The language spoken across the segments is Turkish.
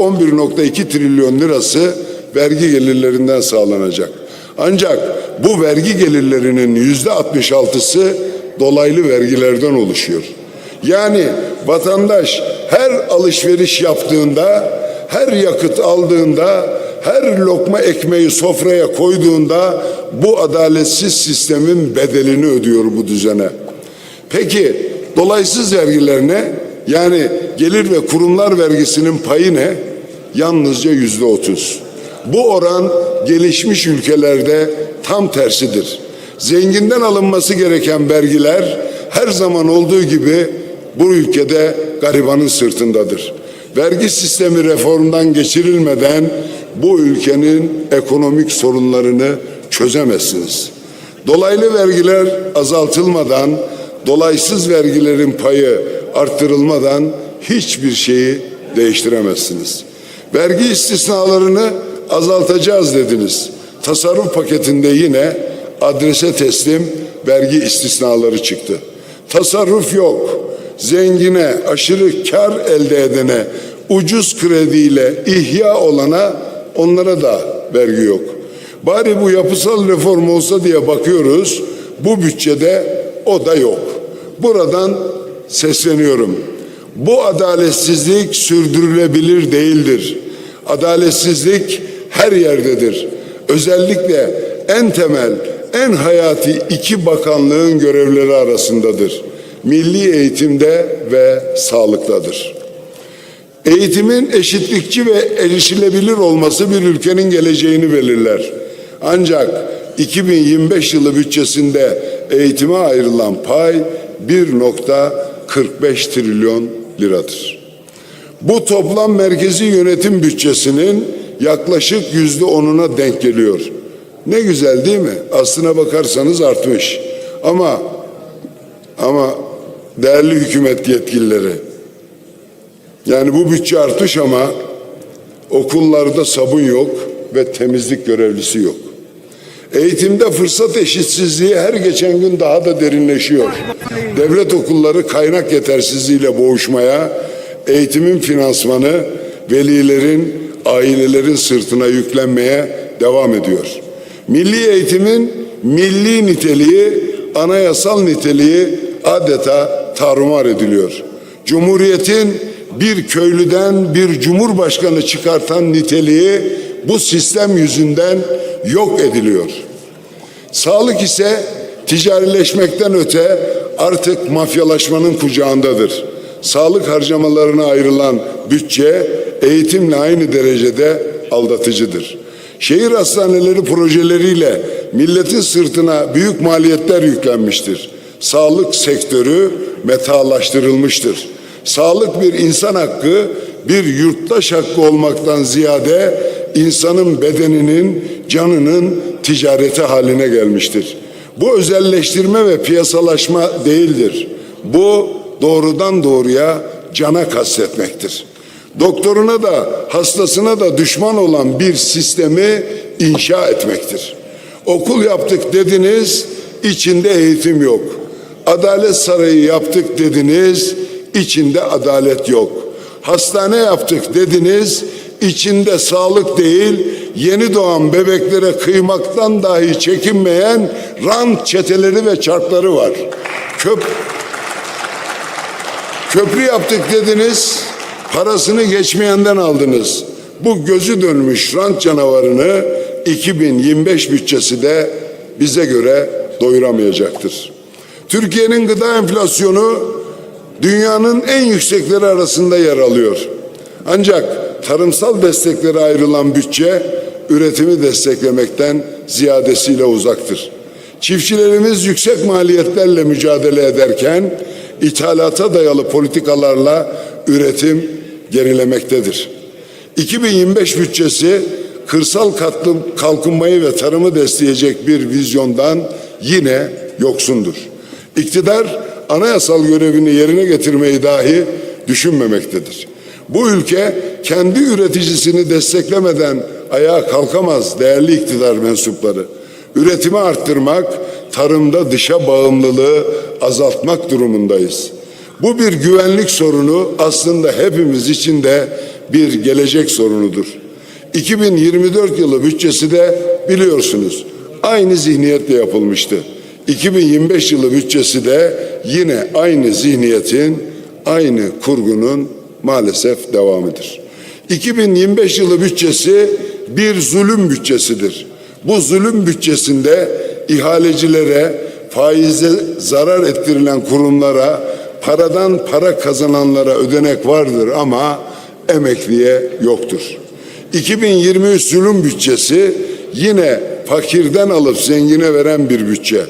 11.2 trilyon lirası vergi gelirlerinden sağlanacak. Ancak bu vergi gelirlerinin yüzde 66'sı dolaylı vergilerden oluşuyor. Yani vatandaş her alışveriş yaptığında, her yakıt aldığında, her lokma ekmeği sofraya koyduğunda bu adaletsiz sistemin bedelini ödüyor bu düzene. Peki dolaysız vergiler ne? Yani gelir ve kurumlar vergisinin payı ne? Yalnızca yüzde otuz. Bu oran gelişmiş ülkelerde tam tersidir. Zenginden alınması gereken vergiler her zaman olduğu gibi bu ülkede garibanın sırtındadır. Vergi sistemi reformdan geçirilmeden bu ülkenin ekonomik sorunlarını çözemezsiniz. Dolaylı vergiler azaltılmadan, dolaysız vergilerin payı arttırılmadan hiçbir şeyi değiştiremezsiniz. Vergi istisnalarını azaltacağız dediniz. Tasarruf paketinde yine adrese teslim vergi istisnaları çıktı. Tasarruf yok. Zengine, aşırı kar elde edene, ucuz krediyle ihya olana onlara da vergi yok. Bari bu yapısal reform olsa diye bakıyoruz. Bu bütçede o da yok. Buradan sesleniyorum. Bu adaletsizlik sürdürülebilir değildir. Adaletsizlik her yerdedir. Özellikle en temel, en hayati iki bakanlığın görevleri arasındadır. Milli eğitimde ve sağlıktadır. Eğitimin eşitlikçi ve erişilebilir olması bir ülkenin geleceğini belirler. Ancak 2025 yılı bütçesinde eğitime ayrılan pay 1.45 trilyon liradır. Bu toplam merkezi yönetim bütçesinin yaklaşık yüzde onuna denk geliyor. Ne güzel değil mi? Aslına bakarsanız artmış. Ama ama değerli hükümet yetkilileri yani bu bütçe artmış ama okullarda sabun yok ve temizlik görevlisi yok. Eğitimde fırsat eşitsizliği her geçen gün daha da derinleşiyor. Devlet okulları kaynak yetersizliğiyle boğuşmaya, eğitimin finansmanı velilerin, ailelerin sırtına yüklenmeye devam ediyor. Milli eğitimin milli niteliği, anayasal niteliği adeta tarumar ediliyor. Cumhuriyetin bir köylüden bir cumhurbaşkanı çıkartan niteliği bu sistem yüzünden yok ediliyor. Sağlık ise ticarileşmekten öte artık mafyalaşmanın kucağındadır. Sağlık harcamalarına ayrılan bütçe eğitimle aynı derecede aldatıcıdır. Şehir hastaneleri projeleriyle milletin sırtına büyük maliyetler yüklenmiştir. Sağlık sektörü metalaştırılmıştır. Sağlık bir insan hakkı, bir yurttaş hakkı olmaktan ziyade insanın bedeninin, canının ticareti haline gelmiştir. Bu özelleştirme ve piyasalaşma değildir. Bu doğrudan doğruya cana kastetmektir. Doktoruna da hastasına da düşman olan bir sistemi inşa etmektir. Okul yaptık dediniz, içinde eğitim yok. Adalet sarayı yaptık dediniz, içinde adalet yok. Hastane yaptık dediniz, içinde sağlık değil, yeni doğan bebeklere kıymaktan dahi çekinmeyen rant çeteleri ve çarkları var. Köp Köprü yaptık dediniz, parasını geçmeyenden aldınız. Bu gözü dönmüş rant canavarını 2025 bütçesi de bize göre doyuramayacaktır. Türkiye'nin gıda enflasyonu dünyanın en yüksekleri arasında yer alıyor. Ancak tarımsal desteklere ayrılan bütçe üretimi desteklemekten ziyadesiyle uzaktır. Çiftçilerimiz yüksek maliyetlerle mücadele ederken ithalata dayalı politikalarla üretim gerilemektedir. 2025 bütçesi kırsal kalkınmayı ve tarımı destekleyecek bir vizyondan yine yoksundur. İktidar anayasal görevini yerine getirmeyi dahi düşünmemektedir. Bu ülke kendi üreticisini desteklemeden ayağa kalkamaz değerli iktidar mensupları. Üretimi arttırmak, tarımda dışa bağımlılığı azaltmak durumundayız. Bu bir güvenlik sorunu aslında hepimiz için de bir gelecek sorunudur. 2024 yılı bütçesi de biliyorsunuz aynı zihniyetle yapılmıştı. 2025 yılı bütçesi de yine aynı zihniyetin, aynı kurgunun maalesef devamıdır. 2025 yılı bütçesi bir zulüm bütçesidir. Bu zulüm bütçesinde ihalecilere, faize zarar ettirilen kurumlara, paradan para kazananlara ödenek vardır ama emekliye yoktur. 2023 zulüm bütçesi yine fakirden alıp zengine veren bir bütçe.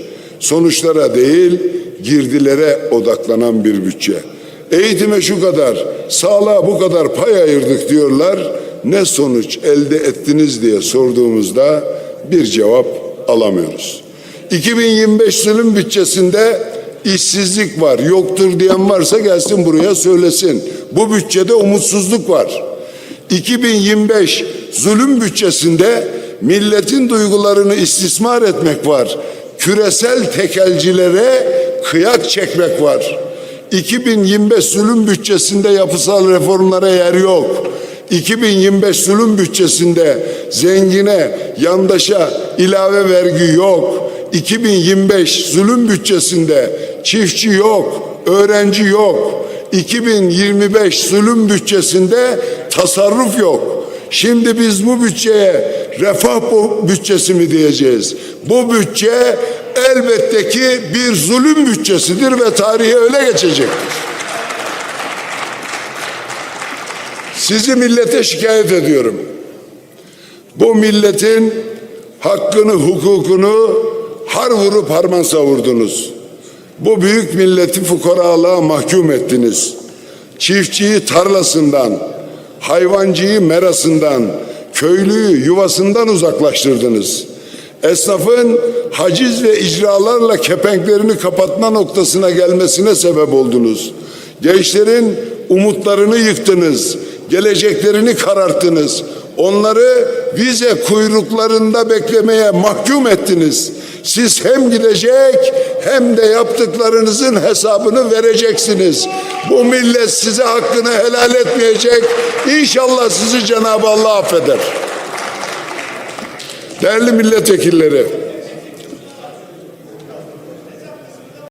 Sonuçlara değil, girdilere odaklanan bir bütçe. Eğitime şu kadar, sağlığa bu kadar pay ayırdık diyorlar. Ne sonuç elde ettiniz diye sorduğumuzda bir cevap alamıyoruz. 2025 zulüm bütçesinde işsizlik var, yoktur diyen varsa gelsin buraya söylesin. Bu bütçede umutsuzluk var. 2025 zulüm bütçesinde milletin duygularını istismar etmek var. Küresel tekelcilere kıyak çekmek var. 2025 zulüm bütçesinde yapısal reformlara yer yok. 2025 zulüm bütçesinde zengine, yandaşa ilave vergi yok. 2025 zulüm bütçesinde çiftçi yok, öğrenci yok. 2025 zulüm bütçesinde tasarruf yok. Şimdi biz bu bütçeye refah bütçesi mi diyeceğiz? Bu bütçe elbette ki bir zulüm bütçesidir ve tarihe öyle geçecektir. Sizi millete şikayet ediyorum. Bu milletin hakkını, hukukunu har vurup harman savurdunuz. Bu büyük milleti fukaralığa mahkum ettiniz. Çiftçiyi tarlasından, hayvancıyı merasından, köylüyü yuvasından uzaklaştırdınız. Esnafın haciz ve icralarla kepenklerini kapatma noktasına gelmesine sebep oldunuz. Gençlerin umutlarını yıktınız, geleceklerini kararttınız. Onları vize kuyruklarında beklemeye mahkum ettiniz. Siz hem gidecek hem de yaptıklarınızın hesabını vereceksiniz. Bu millet size hakkını helal etmeyecek. İnşallah sizi Cenab-ı Allah affeder. Değerli milletvekilleri,